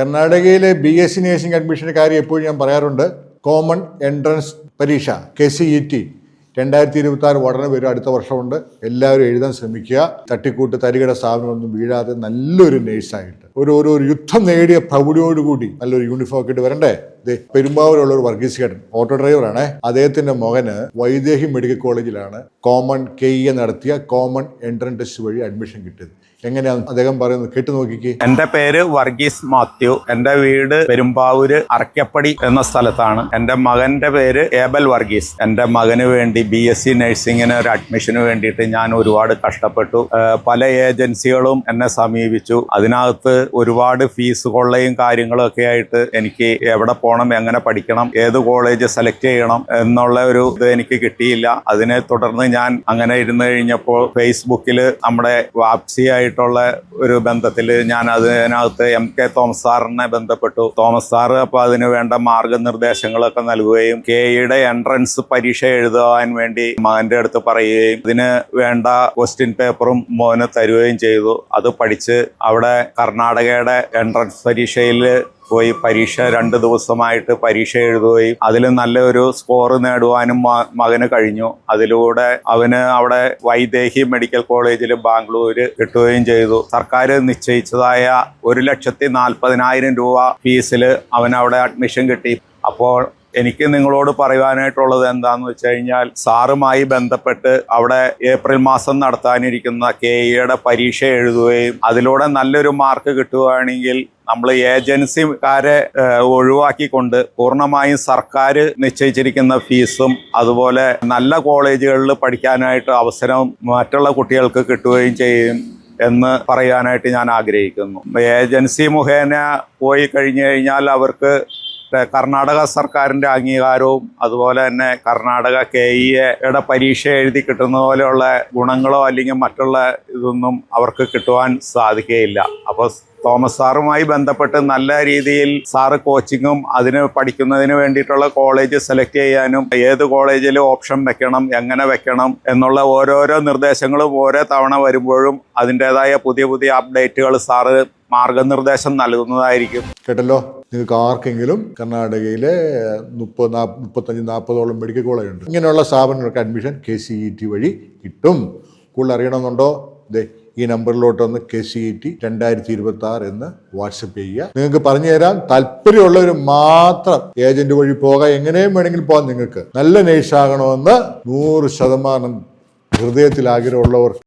കർണാടകയിലെ B S nursing അഡ്മിഷന്റെ കാര്യം എപ്പോഴും ഞാൻ പറയാറുണ്ട്. കോമൺ എൻട്രൻസ് പരീക്ഷ കെ സി ഇ ടി. രണ്ടായിരത്തി ഇരുപത്തി ആറ് ഉടനെ വരും അടുത്ത വർഷമുണ്ട്. എല്ലാവരും എഴുതാൻ ശ്രമിക്കുക. തട്ടിക്കൂട്ട് തരികട സ്ഥാപനമൊന്നും വീഴാതെ നല്ലൊരു നേഴ്സായിട്ട്. ഒരു ഓരോ യുദ്ധം നേടിയ പ്രൗഢിയോടുകൂടി നല്ലൊരു യൂണിഫോം ഒക്കെ ഇട്ട് വരണ്ടേ? ദേ പെരുമ്പാവൂരുള്ള ഒരു വർഗീസ് ചേട്ടൻ ഓട്ടോ ഡ്രൈവറാണ് അദ്ദേഹത്തിന്റെ മകന് വൈദേഹി മെഡിക്കൽ കോളേജിലാണ് കോമൺ കെ ഇ നടത്തിയ കോമൺ എൻട്രൻ ടെസ്റ്റ് വഴി അഡ്മിഷൻ കിട്ടിയത്. എങ്ങനെയാണ് അദ്ദേഹം പറയുന്നത് കേട്ടു നോക്കിക്കേ. എന്റെ പേര് വർഗീസ് മാത്യു. എന്റെ വീട് പെരുമ്പാവൂര് അറക്കപ്പടി എന്ന സ്ഥലത്താണ്. എന്റെ മകന്റെ പേര് ഏബൽ വർഗീസ്. എന്റെ മകന് വേണ്ടി ബി എസ് സി നഴ്സിംഗിന് ഒരു അഡ്മിഷന് വേണ്ടിയിട്ട് ഞാൻ ഒരുപാട് കഷ്ടപ്പെട്ടു. പല ഏജൻസികളും എന്നെ സമീപിച്ചു. അതിനകത്ത് ഒരുപാട് ഫീസ് കൊള്ളയും കാര്യങ്ങളും ഒക്കെ ആയിട്ട് എനിക്ക് എവിടെ പോകണം എങ്ങനെ പഠിക്കണം ഏത് കോളേജ് സെലക്ട് ചെയ്യണം എന്നുള്ള ഒരു ഇത് എനിക്ക് കിട്ടിയില്ല. അതിനെ തുടർന്ന് ഞാൻ അങ്ങനെ ഇരുന്ന് കഴിഞ്ഞപ്പോൾ ഫേസ്ബുക്കിൽ നമ്മുടെ വാപ്സി ആയിട്ടുള്ള ഒരു ബന്ധത്തിൽ ഞാൻ അതിനകത്ത് എം കെ തോമസ് സാറിനെ ബന്ധപ്പെട്ടു. തോമസ് സാർ അപ്പോൾ അതിന് വേണ്ട മാർഗനിർദ്ദേശങ്ങളൊക്കെ നൽകുകയും കെ ഇയുടെ എൻട്രൻസ് പരീക്ഷ എഴുതുവാൻ വേണ്ടി മകന്റെ അടുത്ത് പറയുകയും ഇതിന് വേണ്ട ക്വസ്റ്റ്യൻ പേപ്പറും മോന് തരുകയും ചെയ്തു. അത് പഠിച്ച് അവിടെ കർണാടകയുടെ എൻട്രൻസ് പരീക്ഷയിൽ പോയി പരീക്ഷ രണ്ട് ദിവസമായിട്ട് പരീക്ഷ എഴുതുകയും അതിൽ നല്ലൊരു സ്കോർ നേടുവാനും മകന് കഴിഞ്ഞു. അതിലൂടെ അവന് അവിടെ വൈദേഹി മെഡിക്കൽ കോളേജിൽ ബാംഗ്ലൂര് കിട്ടുകയും ചെയ്തു. സർക്കാർ നിശ്ചയിച്ചതായ ഒരു ലക്ഷത്തി നാൽപ്പതിനായിരം രൂപ ഫീസിൽ അവൻ അവിടെ അഡ്മിഷൻ കിട്ടി. അപ്പോൾ എനിക്ക് നിങ്ങളോട് പറയുവാനായിട്ടുള്ളത് എന്താന്ന് വെച്ച് കഴിഞ്ഞാൽ സാറുമായി ബന്ധപ്പെട്ട് അവിടെ ഏപ്രിൽ മാസം നടത്താനിരിക്കുന്ന കെ ഇയുടെ പരീക്ഷ എഴുതുകയും അതിലൂടെ നല്ലൊരു മാർക്ക് കിട്ടുകയാണെങ്കിൽ നമ്മൾ ഏജൻസിക്കാരെ ഒഴിവാക്കിക്കൊണ്ട് പൂർണമായും സർക്കാർ നിശ്ചയിച്ചിരിക്കുന്ന ഫീസും അതുപോലെ നല്ല കോളേജുകളിൽ പഠിക്കാനായിട്ട് അവസരം മറ്റുള്ള കുട്ടികൾക്ക് കിട്ടുകയും ചെയ്യും എന്ന് പറയാനായിട്ട് ഞാൻ ആഗ്രഹിക്കുന്നു. ഏജൻസി മുഖേന പോയി കഴിഞ്ഞു കഴിഞ്ഞാൽ അവർക്ക് കർണാടക സർക്കാരിന്റെ അംഗീകാരവും അതുപോലെ തന്നെ കർണാടക കെ ഇ ഇയുടെ പരീക്ഷ എഴുതി കിട്ടുന്ന പോലെയുള്ള ഗുണങ്ങളോ അല്ലെങ്കിൽ മറ്റുള്ള ഇതൊന്നും അവർക്ക് കിട്ടുവാൻ സാധിക്കുകയില്ല. അപ്പോൾ തോമസ് സാറുമായി ബന്ധപ്പെട്ട് നല്ല രീതിയിൽ സാറ് കോച്ചിങ്ങും അതിന് പഠിക്കുന്നതിന് വേണ്ടിയിട്ടുള്ള കോളേജ് സെലക്ട് ചെയ്യാനും ഏത് കോളേജിൽ ഓപ്ഷൻ വെക്കണം എങ്ങനെ വെക്കണം എന്നുള്ള ഓരോരോ നിർദ്ദേശങ്ങളും ഓരോ തവണ വരുമ്പോഴും അതിന്റെതായ പുതിയ പുതിയ അപ്ഡേറ്റുകൾ സാറ് മാർഗനിർദ്ദേശം നൽകുന്നതായിരിക്കും. കേട്ടല്ലോ? നിങ്ങൾക്ക് ആർക്കെങ്കിലും കർണാടകയിലെ മുപ്പത് മുപ്പത്തഞ്ച് നാൽപ്പതോളം മെഡിക്കൽ കോളേജ് ഉണ്ട്. ഇങ്ങനെയുള്ള സ്ഥാപനങ്ങൾക്ക് admission K C E T വഴി കിട്ടും. കൂടുതൽ അറിയണമെന്നുണ്ടോ? ദേ ഈ നമ്പറിലോട്ട് ഒന്ന് കെ സി ഇ ടി രണ്ടായിരത്തി ഇരുപത്തി ആറ് എന്ന് വാട്സപ്പ് ചെയ്യുക. നിങ്ങൾക്ക് പറഞ്ഞു തരാം താല്പര്യമുള്ളവർ മാത്രം ഏജന്റ് വഴി പോകാം. എങ്ങനെയും വേണമെങ്കിൽ പോകാം നിങ്ങൾക്ക്. നല്ല നേഴ്സാകണമെന്ന് നൂറ് ശതമാനം ഹൃദയത്തിൽ ആഗ്രഹമുള്ളവർ